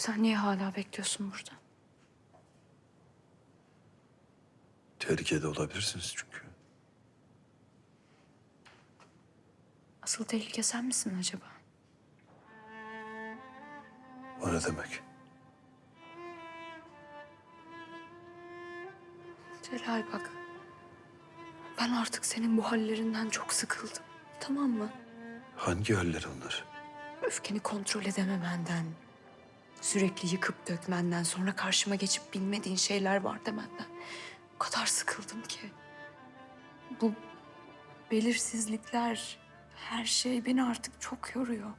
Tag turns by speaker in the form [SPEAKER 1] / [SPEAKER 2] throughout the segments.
[SPEAKER 1] Sen niye hala bekliyorsun burada?
[SPEAKER 2] Tehlikede olabilirsiniz çünkü.
[SPEAKER 1] Asıl tehlike sen misin acaba?
[SPEAKER 2] O ne demek?
[SPEAKER 1] Celal bak. Ben artık senin bu hallerinden çok sıkıldım. Tamam mı?
[SPEAKER 2] Hangi haller onlar?
[SPEAKER 1] Öfkeni kontrol edememenden, sürekli yıkıp dökmenden, sonra karşıma geçip bilmediğin şeyler var demenden. O kadar sıkıldım ki. Bu belirsizlikler, her şey beni artık çok yoruyor.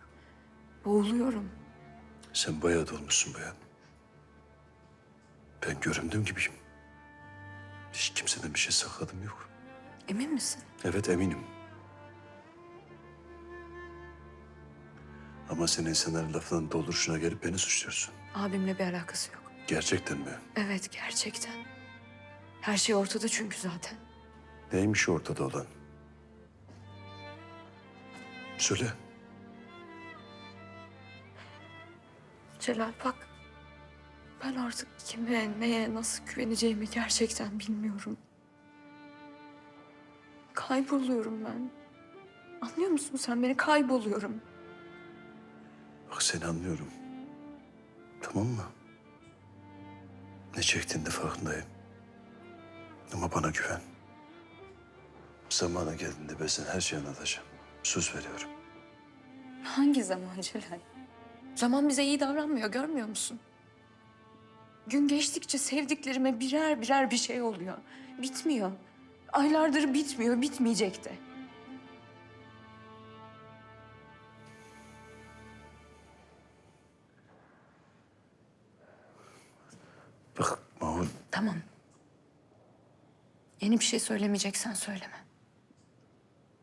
[SPEAKER 1] Boğuluyorum.
[SPEAKER 2] Sen bayağı dolmuşsun bayan. Ben göründüğüm gibiyim. Hiç kimseden bir şey sakladım yok.
[SPEAKER 1] Emin misin?
[SPEAKER 2] Evet eminim. Ama sen insanların lafından dolduruşuna gelip beni suçluyorsun.
[SPEAKER 1] Abimle bir alakası yok.
[SPEAKER 2] Gerçekten mi?
[SPEAKER 1] Evet, gerçekten. Her şey ortada çünkü zaten.
[SPEAKER 2] Neymiş ortada olan? Söyle.
[SPEAKER 1] Celal bak. Ben artık kime, neye, nasıl güveneceğimi gerçekten bilmiyorum. Kayboluyorum ben. Anlıyor musun sen beni? Kayboluyorum.
[SPEAKER 2] Bak seni anlıyorum. Tamam mı? Ne çektiğinde farkındayım. Ama bana güven. Zamanı geldiğinde ben sana her şeyi anlatacağım. Söz veriyorum.
[SPEAKER 1] Hangi zaman Celal? Zaman bize iyi davranmıyor, görmüyor musun? Gün geçtikçe sevdiklerime birer birer bir şey oluyor. Bitmiyor. Aylardır bitmiyor, bitmeyecek de.
[SPEAKER 2] Bak Mahur,
[SPEAKER 1] Tamam. Yeni bir şey söylemeyeceksen söyleme.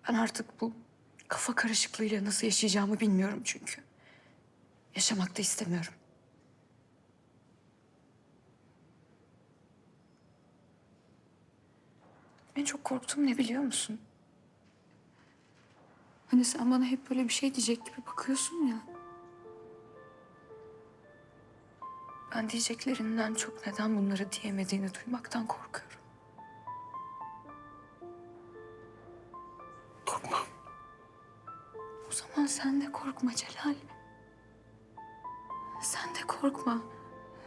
[SPEAKER 1] Ben artık bu kafa karışıklığıyla nasıl yaşayacağımı bilmiyorum çünkü. Yaşamak da istemiyorum. En çok korktuğum ne biliyor musun? Hani sen bana hep böyle bir şey diyecek gibi bakıyorsun ya. Ben diyeceklerinden çok neden bunları diyemediğini duymaktan korkuyorum.
[SPEAKER 2] korkma.
[SPEAKER 1] O zaman sen de korkma Celal. Sen de korkma.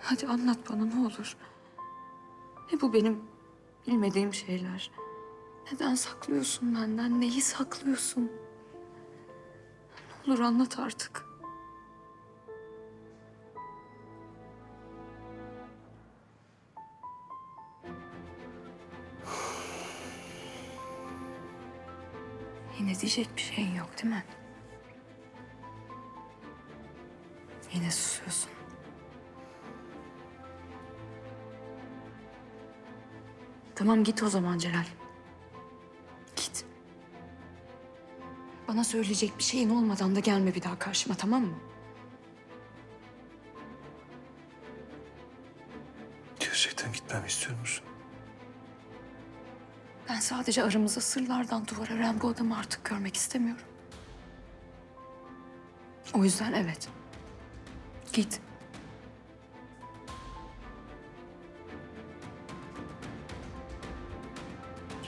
[SPEAKER 1] Hadi anlat bana ne olur. Ne bu benim bilmediğim şeyler? Neden saklıyorsun benden? Neyi saklıyorsun? Ne olur anlat artık. Yine diyecek bir şeyin yok değil mi? Yine susuyorsun. Tamam git o zaman Celal. Git. Bana söyleyecek bir şeyin olmadan da gelme bir daha karşıma tamam mı?
[SPEAKER 2] Gerçekten gitmemi istiyor musun?
[SPEAKER 1] Ben sadece aramızda sırlardan duvar ören bu adamı artık görmek istemiyorum. O yüzden evet. Git.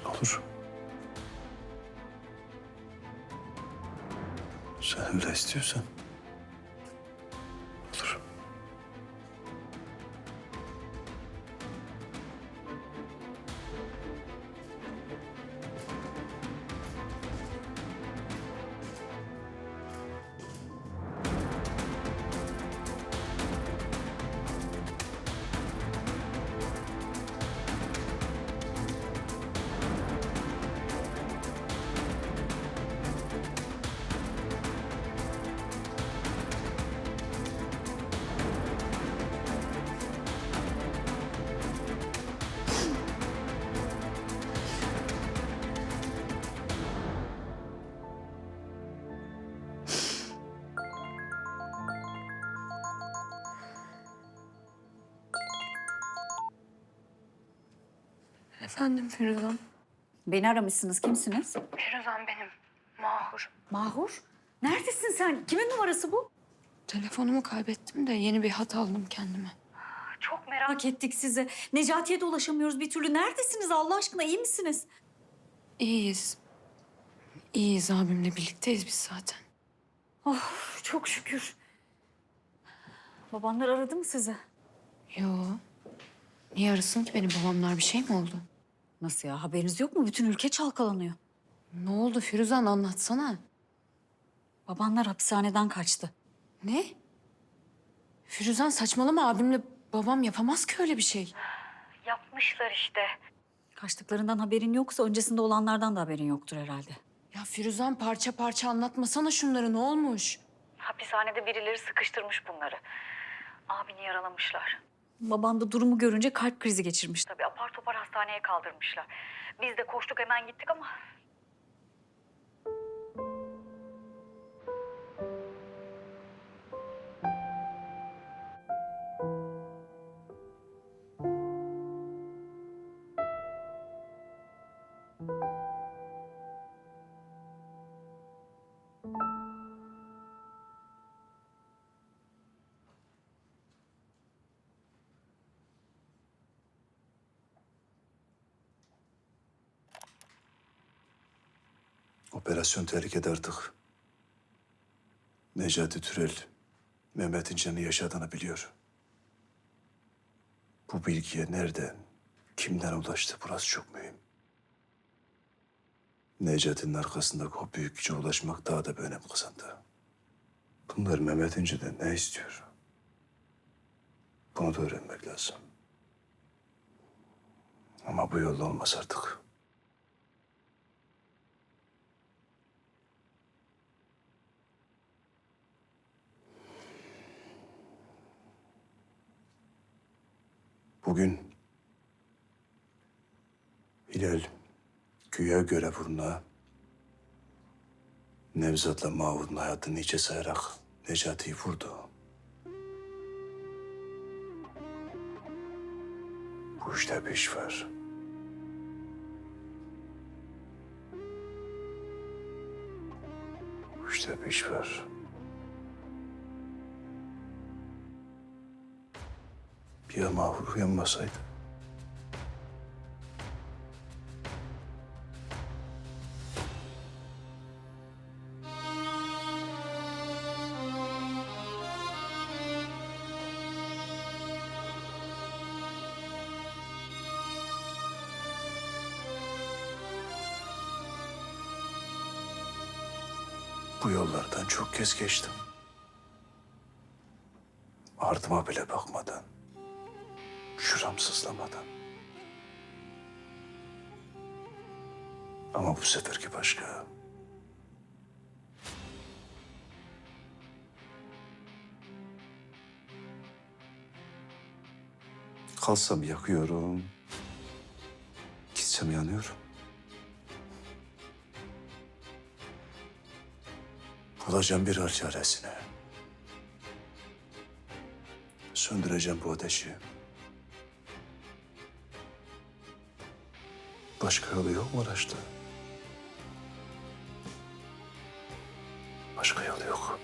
[SPEAKER 2] Olur. Sen öyle istiyorsan.
[SPEAKER 1] Efendim Firuzan.
[SPEAKER 3] Beni aramışsınız. Kimsiniz?
[SPEAKER 1] Firuzan benim. Mahur.
[SPEAKER 3] Mahur. Neredesin sen? Kimin numarası bu?
[SPEAKER 1] telefonumu kaybettim de yeni bir hat aldım kendime.
[SPEAKER 3] Çok merak ettik sizi. Necati'ye de ulaşamıyoruz bir türlü. Neredesiniz Allah aşkına iyi misiniz?
[SPEAKER 1] İyiyiz. İyiyiz abimle birlikteyiz biz zaten.
[SPEAKER 3] Oh çok şükür. Babanlar aradı mı sizi?
[SPEAKER 1] Yo. Niye arasın ki benim babamlar bir şey mi oldu?
[SPEAKER 3] Nasıl ya haberiniz yok mu? Bütün ülke çalkalanıyor.
[SPEAKER 1] Ne oldu Firuzan anlatsana.
[SPEAKER 3] Babanlar hapishaneden kaçtı.
[SPEAKER 1] Ne? Firuzan saçmalama abimle babam yapamaz ki öyle bir şey.
[SPEAKER 3] Yapmışlar işte. Kaçtıklarından haberin yoksa öncesinde olanlardan da haberin yoktur herhalde.
[SPEAKER 1] Ya Firuzan parça parça anlatmasana şunları ne olmuş?
[SPEAKER 3] Hapishanede birileri sıkıştırmış bunları. Abini yaralamışlar. Babam da durumu görünce kalp krizi geçirmiş. Tabii apar topar hastaneye kaldırmışlar. Biz de koştuk hemen gittik ama...
[SPEAKER 2] Operasyon tehlikede artık. Necati Türel, Mehmet'in canı yaşadığını biliyor. Bu bilgiye nereden, kimden ulaştı burası çok mühim. Necati'nin arkasındaki o büyük güce ulaşmak daha da bir önem kazandı. Bunlar Mehmet İnce'den ne istiyor? Bunu da öğrenmek lazım. Ama bu yolda olmaz artık. Bugün Hilal güya göre buruna Nevzat'la Mahmut'un hayatını içe sayarak Necati'yi vurdu. Bu işte bir iş var. Bu işte bir iş var. Ya Mahmut uyanmasaydı. Bu yollardan çok kez geçtim. Ardıma bile bakmadan, şuram sızlamadan. Ama bu seferki başka. Kalsam yakıyorum. Gitsem yanıyorum. Bulacağım bir hal çaresine. Söndüreceğim bu ateşi. Başka yolu yok mu Araç'ta? Başka yolu yok.